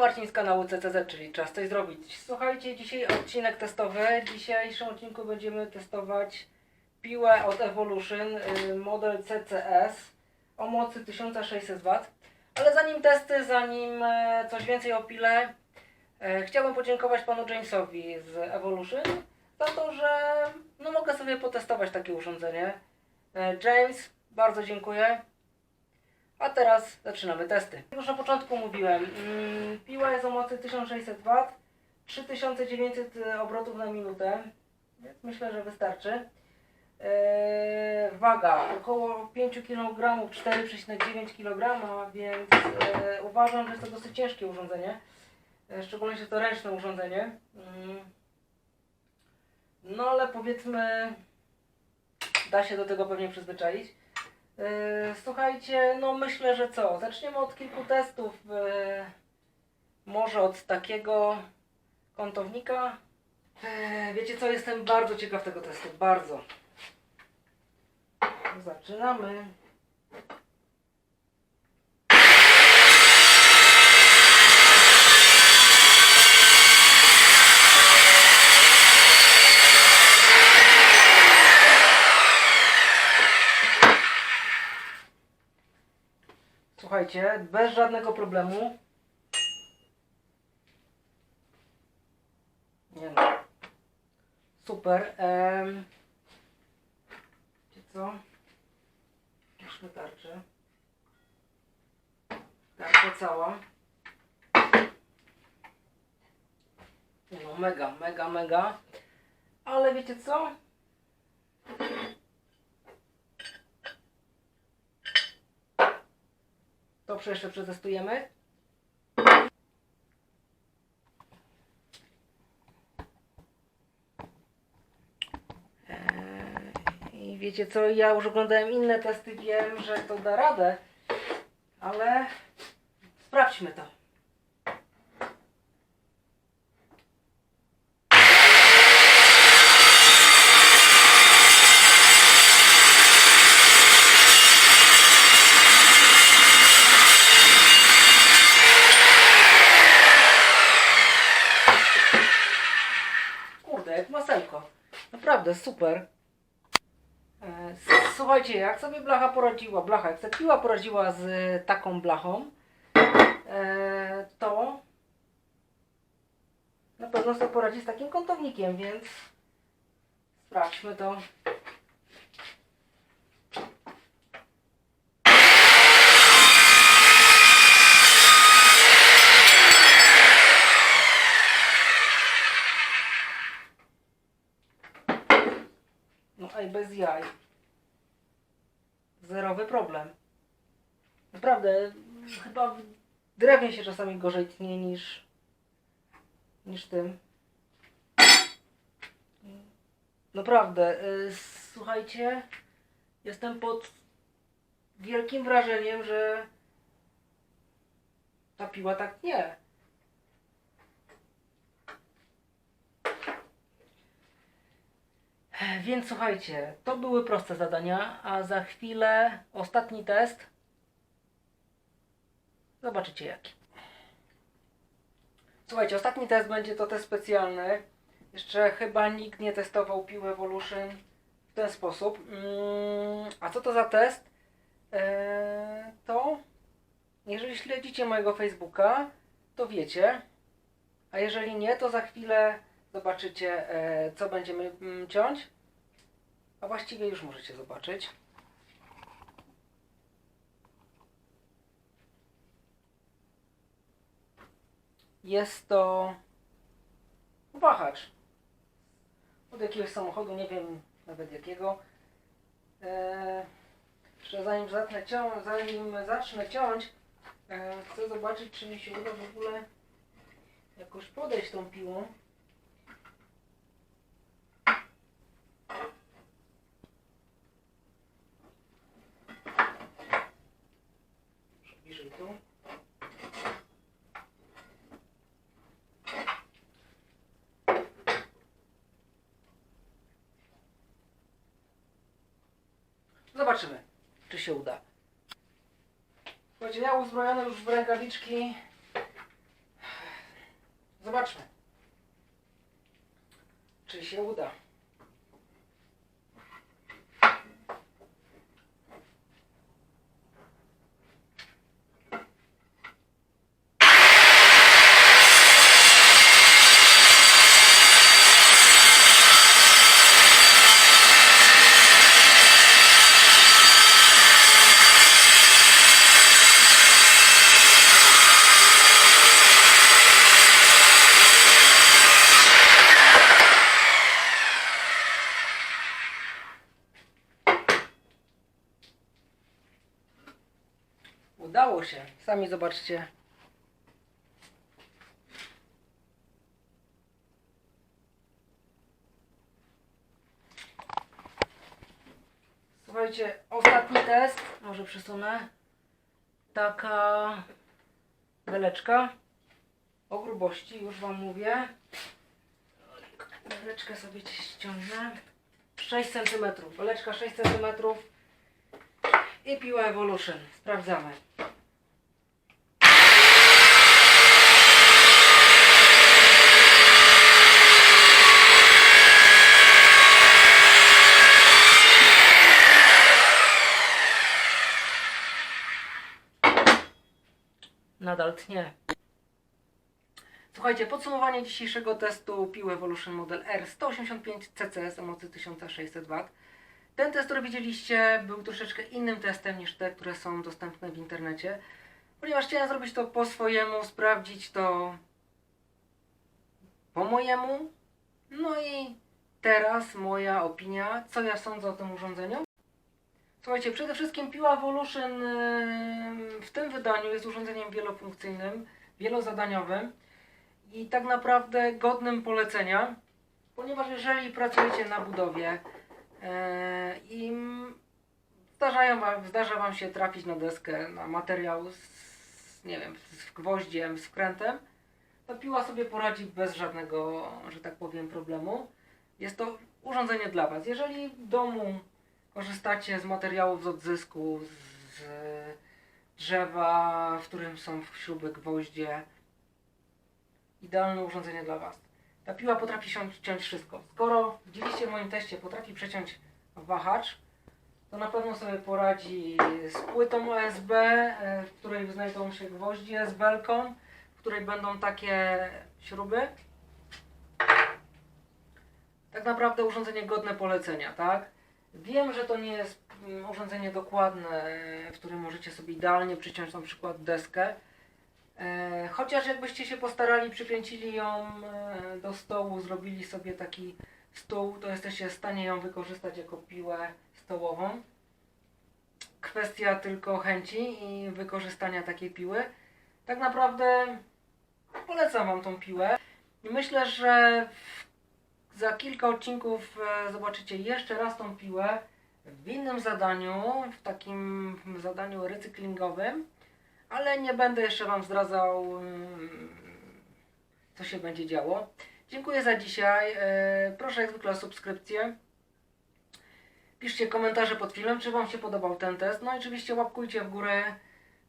Marcin z kanału CCZ, czyli czas coś zrobić. Słuchajcie, dzisiaj odcinek testowy. W dzisiejszym odcinku będziemy testować piłę od Evolution, y, model CCS o mocy 1600 W. Ale zanim testy, zanim e, coś więcej o pile, e, chciałbym podziękować panu Jamesowi z Evolution za to, że no, mogę sobie potestować takie urządzenie. E, James, bardzo dziękuję. A teraz zaczynamy testy. Już na początku mówiłem, mm, piła jest o mocy 1600 W, 3900 obrotów na minutę, więc myślę, że wystarczy. Eee, waga około 5 kg, 4,9 kg, więc e, uważam, że jest to dosyć ciężkie urządzenie. E, szczególnie, że to ręczne urządzenie. Mm. No ale powiedzmy, da się do tego pewnie przyzwyczaić. Yy, Słuchajcie, no myślę, że co? Zaczniemy od kilku testów. yy, Może od takiego kątownika. Yy, Wiecie co? Jestem bardzo ciekaw tego testu. Bardzo. Zaczynamy. Słuchajcie, bez żadnego problemu. Nie no. Super. Um, wiecie co? Już tarczę. Tarcza cała. Nie no, mega, mega, mega. Ale wiecie co? To jeszcze przetestujemy. Eee, I wiecie co, ja już oglądałem inne testy, wiem, że to da radę, ale sprawdźmy to. Naprawdę, super. E, Słuchajcie, jak sobie blacha poradziła, blacha, jak sobie piła poradziła z e, taką blachą, e, to na pewno sobie poradzi z takim kątownikiem, więc sprawdźmy to. Naprawdę, chyba w drewnie się czasami gorzej tnie niż, niż tym. Naprawdę, y, słuchajcie, jestem pod wielkim wrażeniem, że ta piła tak nie. Więc słuchajcie, to były proste zadania, a za chwilę ostatni test. Zobaczycie jaki. Słuchajcie, ostatni test będzie to test specjalny. Jeszcze chyba nikt nie testował piły Evolution w ten sposób. Mm, a co to za test? Eee, to jeżeli śledzicie mojego Facebooka, to wiecie. A jeżeli nie, to za chwilę zobaczycie, e, co będziemy mm, ciąć. A właściwie już możecie zobaczyć. Jest to wahacz od jakiegoś samochodu, nie wiem nawet jakiego. Jeszcze zanim zacznę ciąć, zanim zacznę ciąć, e, chcę zobaczyć, czy mi się uda w ogóle jakoś podejść tą piłą. Zobaczymy, czy się uda. Słuchajcie, ja uzbrojony już w rękawiczki Zobaczmy. Czy się uda. Udało się. Sami zobaczcie. Słuchajcie, ostatni test. Może przesunę. Taka beleczka. O grubości, już Wam mówię. Beleczkę sobie ściągnę. 6 cm. Beleczka 6 cm. I piła Evolution. Sprawdzamy. Nadal tnie. Słuchajcie, podsumowanie dzisiejszego testu piły Evolution Model R 185 CCS o mocy 1600 W. Ten test, który widzieliście, był troszeczkę innym testem niż te, które są dostępne w internecie, ponieważ chciałem zrobić to po swojemu, sprawdzić to po mojemu. No i teraz moja opinia, co ja sądzę o tym urządzeniu. Słuchajcie, przede wszystkim piła Evolution w tym wydaniu jest urządzeniem wielofunkcyjnym, wielozadaniowym i tak naprawdę godnym polecenia, ponieważ jeżeli pracujecie na budowie, I m- zdarzają zdarza Wam się trafić na deskę, na materiał z, nie wiem, z gwoździem, z wkrętem, to piła sobie poradzi bez żadnego, że tak powiem, problemu. Jest to urządzenie dla Was. Jeżeli w domu korzystacie z materiałów z odzysku, z drzewa, w którym są śruby, gwoździe, idealne urządzenie dla Was. Ta piła potrafi ciąć, ciąć wszystko. Skoro widzieliście w moim teście, potrafi przeciąć wahacz, to na pewno sobie poradzi z płytą OSB, e, w której znajdą się gwoździe, z belką, w której będą takie śruby. Tak naprawdę urządzenie godne polecenia, tak? Wiem, że to nie jest mm, urządzenie dokładne, w którym możecie sobie idealnie przyciąć na przykład deskę, chociaż jakbyście się postarali, przypięcili ją e, do stołu, zrobili sobie taki stół, to jesteście w stanie ją wykorzystać jako piłę stołową. Kwestia tylko chęci i wykorzystania takiej piły. Tak naprawdę polecam Wam tą piłę. I myślę, że za kilka odcinków e, zobaczycie jeszcze raz tą piłę w innym zadaniu, w takim zadaniu recyklingowym. Ale nie będę jeszcze Wam zdradzał, mm, co się będzie działo. Dziękuję za dzisiaj. E, Proszę jak zwykle o subskrypcję. Piszcie komentarze pod filmem, czy Wam się podobał ten test. No i oczywiście łapkujcie w górę